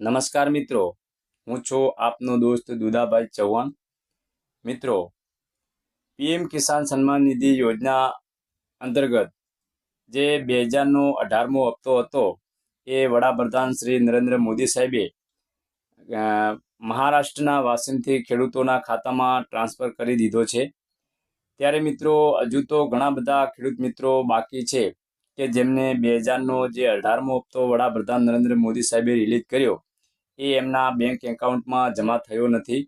નમસ્કાર મિત્રો. હું છું આપનો દોસ્ત દુદાભાઈ ચૌહાણ. મિત્રો, પીએમ કિસાન સન્માન નિધિ યોજના અંતર્ગત જે બે હજારનો અઢારમો હપ્તો હતો, એ વડાપ્રધાન શ્રી નરેન્દ્ર મોદી સાહેબે મહારાષ્ટ્રના વાસિંદથી ખેડૂતોના ખાતામાં ટ્રાન્સફર કરી દીધો છે. ત્યારે મિત્રો, હજુ તો ઘણા બધા ખેડૂત મિત્રો બાકી છે કે જેમને બે હજારનો જે અઢારમો હપ્તો વડાપ્રધાન નરેન્દ્ર મોદી સાહેબે રિલીઝ કર્યો એ એમના બેંક એકાઉન્ટમાં જમા થયો નથી.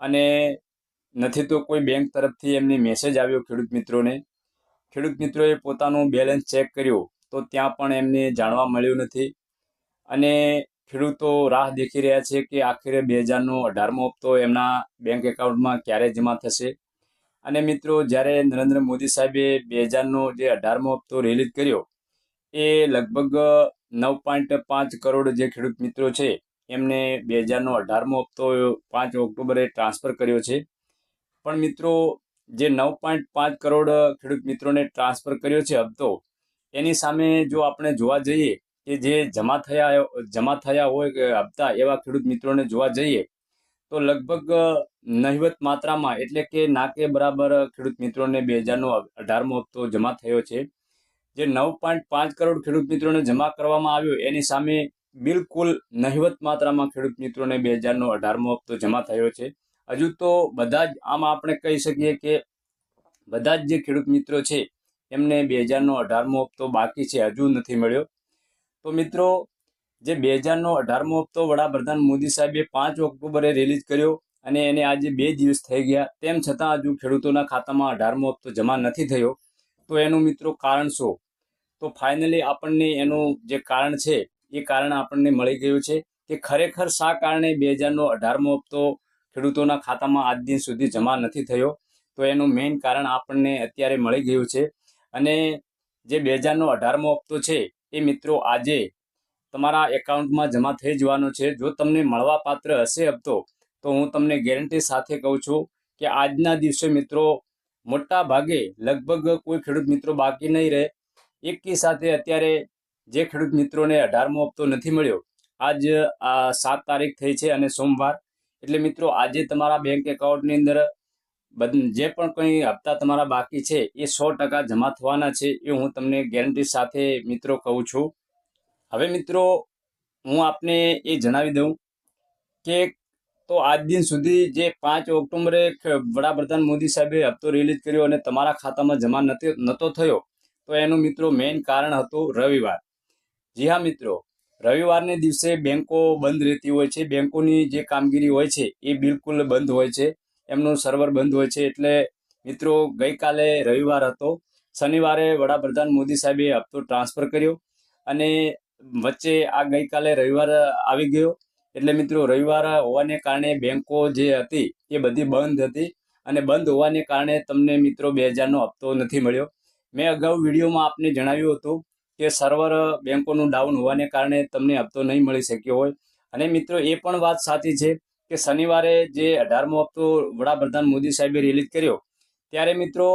અને નથી તો કોઈ બેંક તરફથી એમને મેસેજ આવ્યો ખેડૂત મિત્રોને. ખેડૂત મિત્રોએ પોતાનું બેલેન્સ ચેક કર્યું તો ત્યાં પણ એમને જાણવા મળ્યું નથી. અને ખેડૂતો રાહ દેખી રહ્યા છે કે આખરે બે હજારનો અઢારમો હપ્તો એમના બેંક એકાઉન્ટમાં ક્યારે જમા થશે. અને મિત્રો, જ્યારે નરેન્દ્ર મોદી સાહેબે બે હજારનો જે અઢારમો હપ્તો રિલીઝ કર્યો, એ લગભગ નવ પોઈન્ટ પાંચ કરોડ જે ખેડૂત મિત્રો છે એમને બે હજારનો અઢારમો હપ્તો પાંચ ઓક્ટોબરે ટ્રાન્સફર કર્યો છે. પણ મિત્રો, જે નવ પોઈન્ટ પાંચ કરોડ ખેડૂત મિત્રોને ટ્રાન્સફર કર્યો છે હપ્તો, એની સામે જો આપણે જોવા જઈએ કે જે જમા થયા જમા થયા હોય હપ્તા એવા ખેડૂત મિત્રોને જોવા જઈએ, તો લગભગ નહિવત માત્રામાં, એટલે કે ના કે બરાબર ખેડૂત મિત્રોને બે હજારનો અઢારમો હપ્તો જમા થયો છે. જે નવ પોઈન્ટ પાંચ કરોડ ખેડૂત મિત્રોને જમા કરવામાં આવ્યો, એની સામે બિલકુલ નહિવત માત્રામાં ખેડૂત મિત્રોને બે હજારનો અઢારમો હપ્તો જમા થયો છે. હજુ તો બધા જ, આમાં આપણે કહી શકીએ કે બધા જ જે ખેડૂત મિત્રો છે, એમને બે હજારનો અઢારમો હપ્તો બાકી છે, હજુ નથી મળ્યો. તો મિત્રો, જે બે હજારનો અઢારમો હપ્તો વડાપ્રધાન મોદી સાહેબે પાંચ ઓક્ટોબરે રિલીઝ કર્યો અને એને આજે બે દિવસ થઈ ગયા, તેમ છતાં હજુ ખેડૂતોના ખાતામાં અઢારમો હપ્તો જમા નથી થયો. તો એનું મિત્રો કારણ શું? તો ફાઇનલી આપણને એનું જે કારણ છે એ કારણ આપણને મળી ગયું છે કે ખરેખર શા કારણે બે હજારનો અઢારમો હપ્તો ખેડૂતોના ખાતામાં આજ દિન સુધી જમા નથી થયો? તો એનું મેઇન કારણ આપણને અત્યારે મળી ગયું છે. અને જે બે હજારનો અઢારમો હપ્તો છે, એ મિત્રો આજે તમારા એકાઉન્ટમાં જમા થઈ જવાનો છે. જો તમને મળવાપાત્ર હશે હપ્તો, તો હું તમને ગેરંટી સાથે કહું છું કે આજના દિવસે મિત્રો મોટા ભાગે લગભગ કોઈ ખેડૂત મિત્રો બાકી નહીં રહે. એકી સાથે અત્યારે જે ખેડૂત મિત્રોને અઢારમો હપ્તો નથી મળ્યો, આજ, આ સાત તારીખ થઈ છે અને સોમવાર. એટલે મિત્રો, આજે તમારા બેંક એકાઉન્ટની અંદર જે પણ કંઈ હપ્તા તમારા બાકી છે, એ સો ટકા જમા થવાના છે, એ હું તમને ગેરંટી સાથે મિત્રો કહું છું. હવે મિત્રો, હું આપને એ જણાવી દઉં કે તો આજ દિન સુધી જે પાંચ ઓક્ટોબરે વડાપ્રધાન મોદી સાહેબે હપ્તો રિલીઝ કર્યો અને તમારા ખાતામાં જમા નહોતો થયો, તો એનું મિત્રો મેઇન કારણ હતું રવિવાર. જી હા, મિત્રો. રવિવારને દિવસે બેંકો બંધ રહેતી હોય છે. બેંકોની જે કામગીરી હોય છે એ બિલકુલ બંધ હોય છે. એમનું સર્વર બંધ હોય છે. એટલે, મિત્રો, ગઈકાલે રવિવાર હતો. શનિવારે વડાપ્રધાન મોદી સાહેબે હપ્તો ટ્રાન્સફર કર્યો અને વચ્ચે આ ગઈકાલે રવિવાર આવી ગયો. એટલે, મિત્રો, રવિવાર હોવાને કારણે બેંકો જે હતી એ બધી બંધ હતી અને બંધ હોવાને કારણે તમને, મિત્રો, બે હજારનો હપ્તો નથી મળ્યો. મેં અગાઉ વિડીયોમાં આપને જણાવ્યું હતું કે સર્વર બેંકોનું ડાઉન હોવાને કારણે તમને હપ્તો નહીં મળી શક્યો હોય. અને મિત્રો, એ પણ વાત સાચી છે કે શનિવારે જે અઢારમો હપ્તો વડાપ્રધાન મોદી સાહેબે રિલીઝ કર્યો, ત્યારે મિત્રો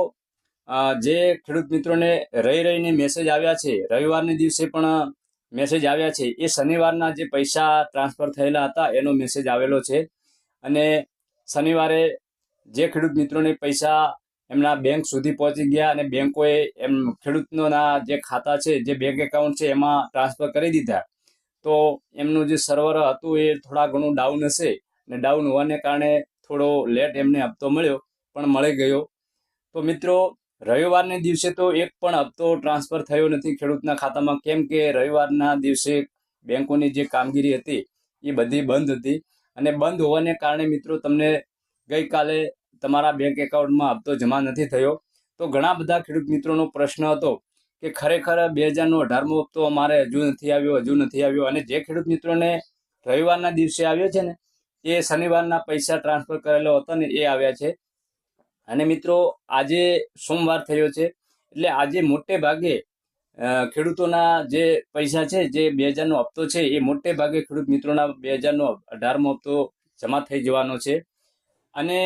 જે ખેડૂત મિત્રોને રહી રહીને મેસેજ આવ્યા છે, રવિવારને દિવસે પણ મેસેજ આવ્યા છે, એ શનિવારના જે પૈસા ટ્રાન્સફર થયેલા હતા, એનો મેસેજ આવેલો છે. અને શનિવારે જે ખેડૂત મિત્રોને પૈસા એમના બેંક સુધી પહોંચી ગયા અને બેંકોએ એમ ખેડૂતોના જે ખાતા છે, જે બેંક એકાઉન્ટ છે, એમાં ટ્રાન્સફર કરી દીધા. તો એમનું જે સર્વર હતું એ થોડા ઘણું ડાઉન હશે અને ડાઉન હોવાને કારણે થોડો લેટ એમને હપ્તો મળ્યો, પણ મળી ગયો. તો મિત્રો, રવિવારને દિવસે તો એક પણ હપ્તો ટ્રાન્સફર થયો નથી ખેડૂતના ખાતામાં. કેમ કે રવિવારના દિવસે બેંકોની જે કામગીરી હતી એ બધી બંધ હતી. અને બંધ હોવાને કારણે મિત્રો, તમને ગઈકાલે તમારા બેંક એકાઉન્ટમાં હપ્તો જમા નથી થયો. તો ઘણા બધા ખેડૂત મિત્રોનો પ્રશ્ન હતો કે ખરેખર બે હજારનો અઢારમો હપ્તો અમારે હજુ નથી આવ્યો, હજુ નથી આવ્યો. અને જે ખેડૂત મિત્રોને રવિવારના દિવસે આવ્યો છે ને, એ શનિવારના પૈસા ટ્રાન્સફર કરેલો હતો ને, એ આવ્યા છે. અને મિત્રો, આજે સોમવાર થયો છે. એટલે આજે મોટે ભાગે ખેડૂતોના જે પૈસા છે, જે બે હજારનો હપ્તો છે, એ મોટે ભાગે ખેડૂત મિત્રોના બે હજારનો અઢારમો હપ્તો જમા થઈ જવાનો છે. અને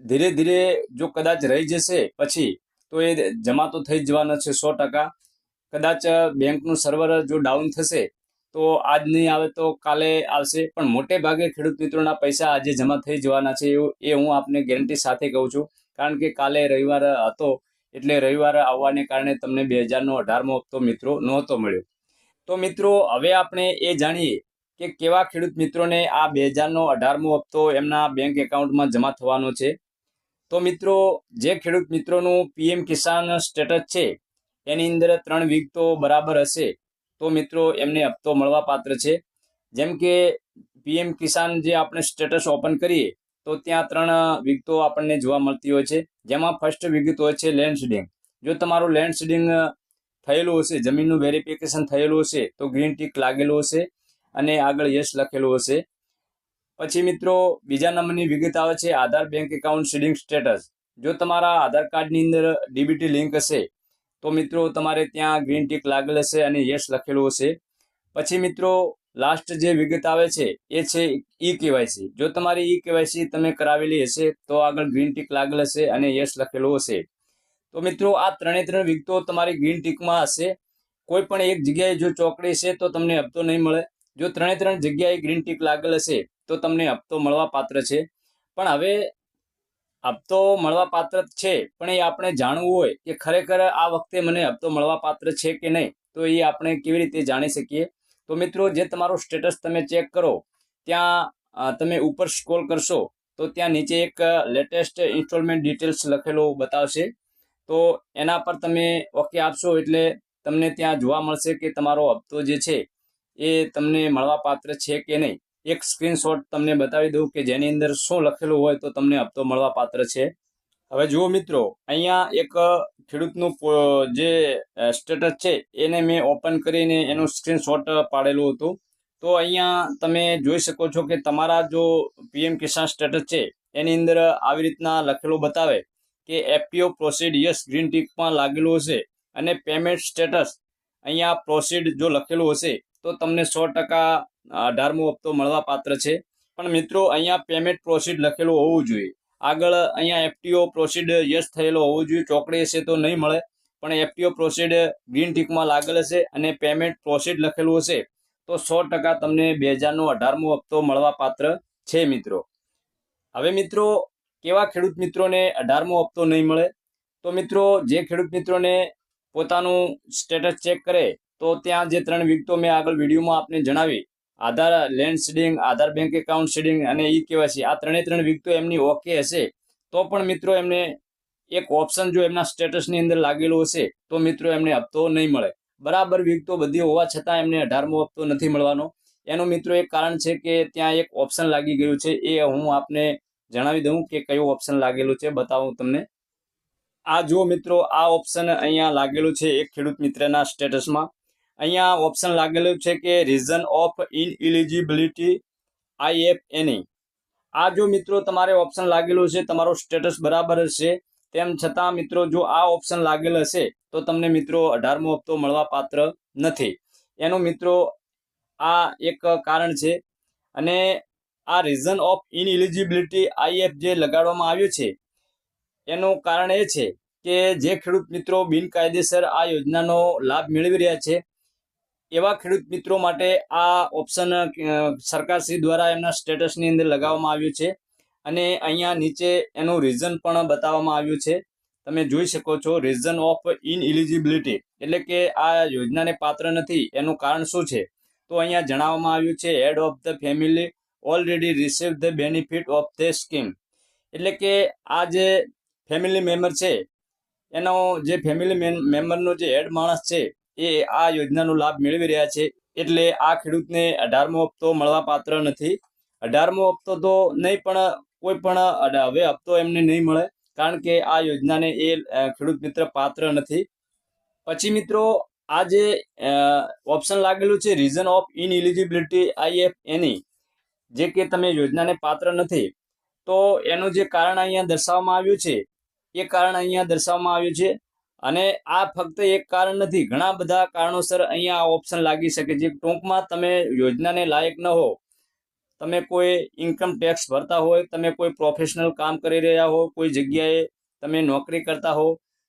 ધીરે ધીરે જો કદાચ રહી જશે પછી, તો એ જમા તો થઈ જવાના છે સો ટકા. કદાચ બેંકનું સર્વર જો ડાઉન થશે, તો આજ નહીં આવે તો કાલે આવશે. પણ મોટે ભાગે ખેડૂત મિત્રોના પૈસા આજે જમા થઈ જવાના છે એ હું આપને ગેરંટી સાથે કહું છું. કારણ કે કાલે રવિવાર હતો, એટલે રવિવારે આવવાને કારણે તમને બે હજારનો અઢારમો હપ્તો મિત્રો નહોતો મળ્યો. તો મિત્રો, હવે આપણે એ જાણીએ કે કેવા ખેડૂત મિત્રોને આ બે હજારનો અઢારમો હપ્તો એમના બેંક એકાઉન્ટમાં જમા થવાનો છે. તો મિત્રો, જે ખેડૂત મિત્રોનું પીએમ કિસાન સ્ટેટસ છે, એની અંદર ત્રણ વીક તો બરાબર હશે. તો મિત્રો, એમને હપ્તો મળવા પાત્ર છે. જેમ કે પીએમ કિસાન જે આપણે સ્ટેટસ ઓપન કરીએ, તો ત્યાં ત્રણ વિગતો આપણને જોવા મળતી હોય છે. જેમાં ફર્સ્ટ વિગત હોય છે લેન્ડ સીડિંગ જો તમારું લેન્ડ સીડિંગ થયેલું હશે, જમીનનું વેરિફિકેશન થયેલું હશે, તો ગ્રીન ટીક લાગેલું હશે અને આગળ યસ લખેલું હશે. પછી મિત્રો, બીજા નંબરની વિગત આવે છે Aadhaar bank account seeding status જો તમારા આધાર કાર્ડની અંદર ડીબીટી લિંક હશે, તો મિત્રો તમારે ત્યાં ગ્રીન ટીક લાગેલ હશે અને યસ લખેલું હશે. પછી મિત્રો લાસ્ટ જે વિગત આવે છે, એ છે ઈ કેવાયસી જો તમારી ઈ કેવાયસી તમે કરાવેલી હશે, તો આગળ ગ્રીન ટીક લાગેલ હશે અને યસ લખેલું હશે. તો મિત્રો, આ ત્રણે ત્રણ વિગતો તમારી ગ્રીન ટીકમાં હશે. કોઈ પણ એક જગ્યાએ જો ચોકડી છે તો તમને હપ્તો નહીં મળે. જો ત્રણે ત્રણ જગ્યાએ ગ્રીન ટીક લાગેલ હશે તો તમને હપ્તો મળવા પાત્ર છે. પણ હવે હપ્તો મળવા પાત્ર છે, પણ એ આપણે જાણવું હોય કે ખરેખર આ વખતે મને હપ્તો મળવા પાત્ર છે કે નહીં, તો એ આપણે કેવી રીતે જાણી શકીએ? તો મિત્રો, જે તમારું સ્ટેટસ તમે ચેક કરો, ત્યાં તમે ઉપર સ્ક્રોલ કરશો, તો ત્યાં નીચે એક લેટેસ્ટ ઇન્સ્ટોલમેન્ટ ડિટેલ્સ લખેલું બતાવશે. તો એના પર તમે ઓકે આપશો એટલે તમને ત્યાં જોવા મળશે કે તમારો હપ્તો જે છે, એ તમને મળવા પાત્ર છે કે નહીં. એક સ્ક્રીનશોટ તમને બતાવી દઉં કે જેની અંદર શું લખેલું હોય તો તમને હપ્તો મળવા પાત્ર છે. હવે જુઓ મિત્રો, અહીંયા એક ખેડૂતનું જે સ્ટેટસ છે, એને મેં ઓપન કરીને એનું સ્ક્રીનશોટ પાડેલું હતું. તો અહીંયા તમે જોઈ શકો છો કે તમારા જો પીએમ કિસાન સ્ટેટસ છે, એની અંદર આવી રીતના લખેલું બતાવે કે એફપીઓ પ્રોસીડ યસ ગ્રીન ટીકમાં લાગેલું હશે અને પેમેન્ટ સ્ટેટસ અહીંયા પ્રોસીડ જો લખેલું હશે, તો તમને સો ટકા અઢારમો હપ્તો મળવા પાત્ર છે. પણ મિત્રો, અહીંયા પેમેન્ટ પ્રોસીડ લખેલું હોવું જોઈએ. આગળ અહીંયા એફટીઓ પ્રોસીડ યસ થયેલો હોવો જોઈએ. ચોકડી હશે તો નહીં મળે. પણ એફટીઓ પ્રોસીડ ગ્રીન ટીકમાં લાગેલ હશે અને પેમેન્ટ પ્રોસીડ લખેલું હશે તો સો ટકા તમને બે હજારનો અઢારમો હપ્તો મળવા પાત્ર છે મિત્રો. હવે મિત્રો, કેવા ખેડૂત મિત્રોને અઢારમો હપ્તો નહીં મળે? તો મિત્રો, જે ખેડૂત મિત્રોને પોતાનું સ્ટેટસ ચેક કરે તો ત્યાં જે ત્રણ વિગતો મેં આગળ વિડીયોમાં આપને જણાવી. Aadhaar land seeding Aadhaar bank account seeding અને ઈ કેવાયસી આ ત્રણે ત્રણ વિગતો એમની ઓકે હશે. તો પણ મિત્રો એમને એક ઓપ્શન જો એમના સ્ટેટસની અંદર લાગેલો હશે, તો મિત્રો એમને હપ્તો નહીં મળે. બરાબર વિગતો બધી હોવા છતાં એમને અઢારમો હપ્તો નથી મળવાનો. એનું મિત્રો એક કારણ છે કે ત્યાં એક ઓપ્શન લાગી ગયું છે. એ હું આપને જણાવી દઉં કે કયું ઓપ્શન લાગેલું છે, બતાવું તમને. આ જો મિત્રો આ ઓપ્શન અહીંયા લાગેલું છે એક ખેડૂત મિત્રના સ્ટેટસમાં અહીંયા ઓપ્શન લાગેલું છે કે reason of ineligibility I F any આ જો મિત્રો તમારે ઓપ્શન લાગેલું છે, તમારો સ્ટેટસ બરાબર હશે. તેમ છતાં મિત્રો, જો આ ઓપ્શન લાગેલ હશે, તો તમને મિત્રો અઢારમો હપ્તો મળવા પાત્ર નથી. એનું મિત્રો આ એક કારણ છે. અને આ રીઝન ઓફ ઇનઇલિજિબિલિટી આઈએફ જે લગાડવામાં આવ્યું છે, એનું કારણ એ છે કે જે ખેડૂત મિત્રો બિનકાયદેસર આ યોજનાનો લાભ મેળવી રહ્યા છે એવા ખેડૂત મિત્રો માટે આ ઓપ્શન સરકારશ્રી દ્વારા એમના સ્ટેટસની અંદર લગાવવામાં આવ્યું છે. અને અહીંયા નીચે એનું રીઝન પણ બતાવવામાં આવ્યું છે. તમે જોઈ શકો છો રીઝન ઓફ ઇનઇલિજિબિલિટી એટલે કે આ યોજનાને પાત્ર નથી, એનું કારણ શું છે? તો અહીંયા જણાવવામાં આવ્યું છે head of the family already receive the benefit of the scheme એટલે કે આ જે ફેમિલી મેમ્બર છે, એનો જે ફેમિલી મેમ્બરનો જે હેડ માણસ છે એ આ યોજનાનો લાભ મેળવી રહ્યા છે. એટલે આ ખેડૂતને અઢારમો હપ્તો મળવા પાત્ર નથી. અઢારમો હપ્તો તો નહીં પણ કોઈ પણ હવે હપ્તો એમને નહીં મળે કારણ કે આ યોજનાને એ ખેડૂત મિત્ર પાત્ર નથી. પછી મિત્રો, આ જે ઓપ્શન લાગેલું છે reason of in ineligibility IF any જે કે તમે યોજનાને પાત્ર નથી. તો એનું જે કારણ અહીંયા દર્શાવવામાં આવ્યું છે, એ કારણ અહીંયા દર્શાવવામાં આવ્યું છે અને આ ફક્ત એક કારણ નથી. ઘણા બધા કારણોસર અહીંયા આ ઓપ્શન લાગી શકે છે. ટૂંકમાં તમે યોજનાને લાયક ન હો તમે કોઈ ઇન્કમ ટેક્સ ભરતા હોય, તમે કોઈ પ્રોફેશનલ કામ કરી રહ્યા હો, કોઈ જગ્યાએ તમે નોકરી કરતા હો,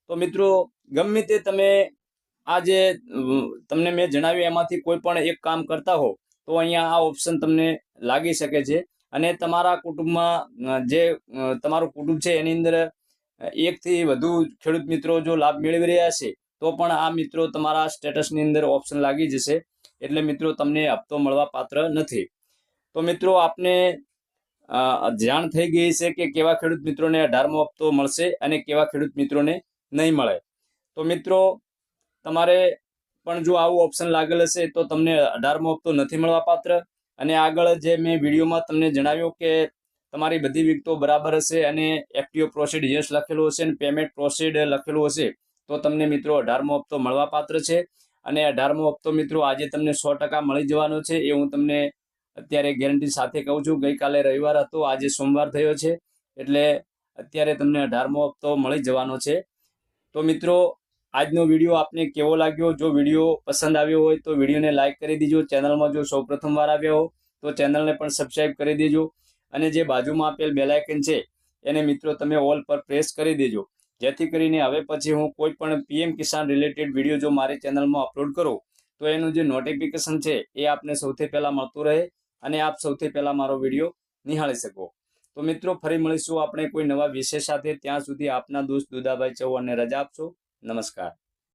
તો મિત્રો ગમે તે તમે આ જે તમને મેં જણાવ્યું એમાંથી કોઈ પણ એક કામ કરતા હો, તો અહીંયા આ ઓપ્શન તમને લાગી શકે છે. અને તમારા કુટુંબમાં જે તમારું કુટુંબ છે, એની અંદર એકથી વધુ ખેડૂત મિત્રો જો લાભ મેળવી રહ્યા છે, તો પણ આ મિત્રો તમારા સ્ટેટસની અંદર ઓપ્શન લાગી જશે. એટલે મિત્રો, તમને હપ્તો મળવા પાત્ર નથી. તો મિત્રો, આપને જાણ થઈ ગઈ છે કે કેવા ખેડૂત મિત્રોને અઢારમો હપ્તો મળશે અને કેવા ખેડૂત મિત્રોને નહીં મળે. તો મિત્રો, તમારે પણ જો આવું ઓપ્શન લાગેલ હશે, તો તમને અઢારમો હપ્તો નથી મળવા પાત્ર. અને આગળ જે મેં વિડીયોમાં તમને જણાવ્યું કે તમારી બધી વિગતો બરાબર હશે અને એફટીઓ પ્રોસીડ યસ લખેલું હશે અને પેમેન્ટ પ્રોસીડ લખેલું હશે, તો તમને મિત્રો અઢારમો હપ્તો મળવા પાત્ર છે. અને અઢારમો હપ્તો મિત્રો આજે તમને સો મળી જવાનો છે એ હું તમને અત્યારે ગેરંટી સાથે કહું છું. ગઈકાલે રવિવાર હતો, આજે સોમવાર થયો છે, એટલે અત્યારે તમને અઢારમો હપ્તો મળી જવાનો છે. તો મિત્રો, આજનો વીડિયો આપને કેવો લાગ્યો? જો વીડિયો પસંદ આવ્યો હોય તો વિડીયોને લાઇક કરી દેજો. ચેનલમાં જો સૌ પ્રથમવાર આવ્યા હો, તો ચેનલને પણ સબસ્ક્રાઈબ કરી દેજો. અને જે બાજુમાં આપેલ બેલાયકન છે, એને મિત્રો તમે ઓલ પર પ્રેસ કરી દેજો. જેથી કરીને હવે પછી હું કોઈ પણ પીએમ કિસાન રિલેટેડ વીડિયો જો મારી ચેનલમાં અપલોડ કરું, તો એનું જે નોટિફિકેશન છે, એ આપને સૌથી પહેલાં મળતું રહે અને આપ સૌથી પહેલાં મારો વીડિયો નિહાળી શકો. તો મિત્રો, ફરી મળીશું આપણે કોઈ નવા વિષય સાથે. ત્યાં સુધી આપના દોસ્ત દુદાભાઈ ચૌહાણને રજા આપશો. નમસ્કાર.